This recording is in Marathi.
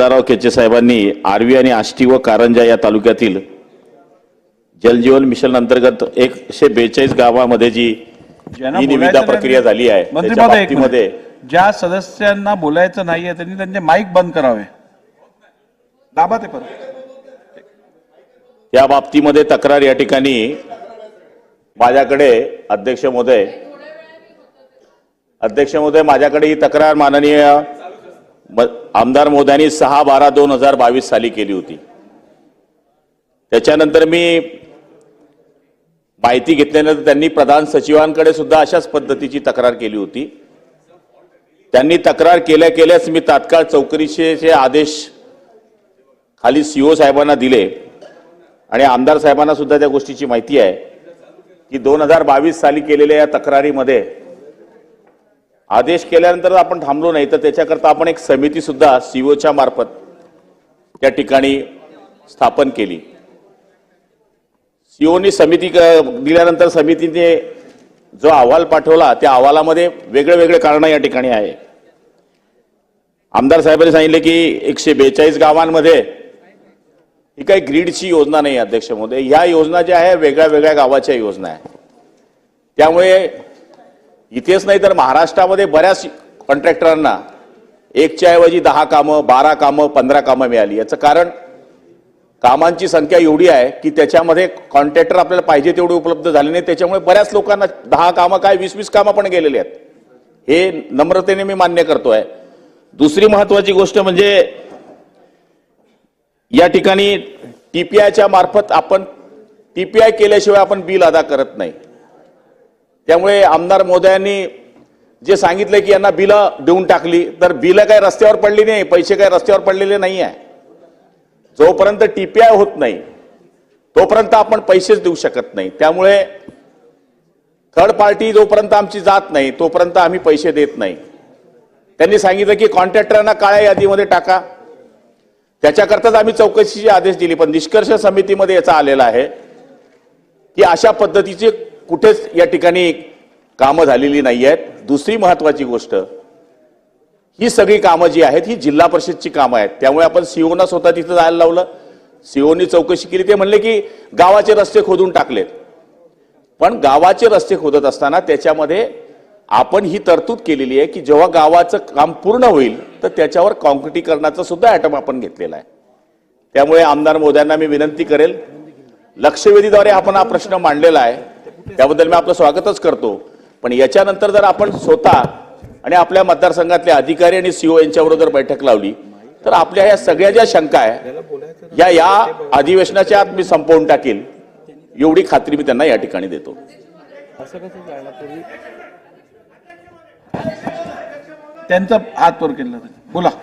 दादाराव केचे साहेबांनी आर्वी आणि आष्टी व कारंजा या तालुक्यातील जलजीवन मिशन अंतर्गत एकशे बेचाळीस गावामध्ये जी निविदा प्रक्रिया झाली आहे मिनिट. ज्या सदस्यांना बोलायचं नाहीये त्यांनी त्यांचे माईक बंद करावे. दाबा ते परत. या बाबतीमध्ये तक्रार या ठिकाणी माझ्याकडे अध्यक्ष महोदय अध्यक्ष महोदय माझ्याकडे ही तक्रार माननीय आमदार मोद्यांनी सहा बारा दोन हजार बावीस साली केली होती. त्याच्यानंतर मी माहिती घेतल्यानंतर त्यांनी प्रधान सचिवांकडे सुद्धा अशाच पद्धतीची तक्रार केली होती. त्यांनी तक्रार केल्या केल्याच मी तात्काळ चौकशीचे आदेश खाली सीओ साहेबांना दिले आणि आमदार साहेबांना सुद्धा त्या गोष्टीची माहिती आहे की दोन हजार बावीस साली केलेल्या या तक्रारीमध्ये आदेश केल्यानंतर आपण थांबलो नाही तर त्याच्याकरता आपण एक समिती सुद्धा सीओच्या मार्फत त्या ठिकाणी स्थापन केली. सीओनी समिती क- दिल्यानंतर समितीने जो अहवाल पाठवला त्या अहवालामध्ये वेगळे वेगळे कारण या ठिकाणी आहे. आमदार साहेबांनी सांगितले की एकशे बेचाळीस गावांमध्ये ही काही ग्रीडची योजना नाही अध्यक्ष महोदय. ह्या योजना ज्या आहे वेगळ्या वेगळ्या गावाच्या योजना आहे. त्यामुळे इथेच नाही तर महाराष्ट्रामध्ये बऱ्याच कॉन्ट्रॅक्टरांना एकच्या ऐवजी दहा कामं बारा कामं पंधरा कामं मिळाली. याचं कारण कामांची संख्या एवढी आहे की त्याच्यामध्ये कॉन्ट्रॅक्टर आपल्याला पाहिजे तेवढे उपलब्ध झाले नाही. त्याच्यामुळे बऱ्याच लोकांना दहा कामं काय वीस वीस कामं पण गेलेली आहेत. हे नम्रतेने मी मान्य करतोय. दुसरी महत्वाची गोष्ट म्हणजे या ठिकाणी टीपीआयच्या मार्फत आपण टीपीआय केल्याशिवाय आपण बिल अदा करत नाही. त्यामुळे आमदार मोदयांनी जे सांगितलं की यांना बिलं देऊन टाकली तर बिलं काय रस्त्यावर पडली नाही पैसे काय रस्त्यावर पडलेले नाही आहे जोपर्यंत टीपीआय होत नाही तोपर्यंत आपण पैसेच देऊ शकत नाही. त्यामुळे थर्ड पार्टी जोपर्यंत आमची जात नाही तोपर्यंत आम्ही पैसे देत नाही. त्यांनी सांगितलं की कॉन्ट्रॅक्टरांना काळ्या यादीमध्ये टाका. त्याच्याकरताच आम्ही चौकशीचे आदेश दिले पण निष्कर्ष समितीमध्ये याचा आलेला आहे की अशा पद्धतीचे कुठेच या ठिकाणी कामं झालेली नाही आहेत दुसरी महत्वाची गोष्ट ही सगळी कामं जी आहेत ही जिल्हा परिषदची कामं आहेत. त्यामुळे आपण सीओना स्वतः तिथं जायला लावलं. सीओनी चौकशी केली. ते म्हणले की गावाचे रस्ते खोदून टाकलेत. पण गावाचे रस्ते खोदत असताना त्याच्यामध्ये आपण ही तरतूद केलेली आहे की जेव्हा गावाचं काम पूर्ण होईल तर त्याच्यावर कॉन्क्रिटीकरणाचा सुद्धा ॲटम आपण घेतलेला आहे. त्यामुळे आमदार मोद्यांना मी विनंती करेल. लक्षवेधीद्वारे आपण हा प्रश्न मांडलेला आहे. त्याबद्दल मी आपलं स्वागतच करतो. पण याच्यानंतर जर आपण स्वतः आणि आपल्या मतदारसंघातले अधिकारी आणि सीओ यांच्याबरोबर जर बैठक लावली तर आपल्या या सगळ्या ज्या शंका आहे या या अधिवेशनाच्या आत मी संपवून टाकील. एवढी खात्री मी त्यांना या ठिकाणी देतो. त्यांचा हात वर केला. बोला.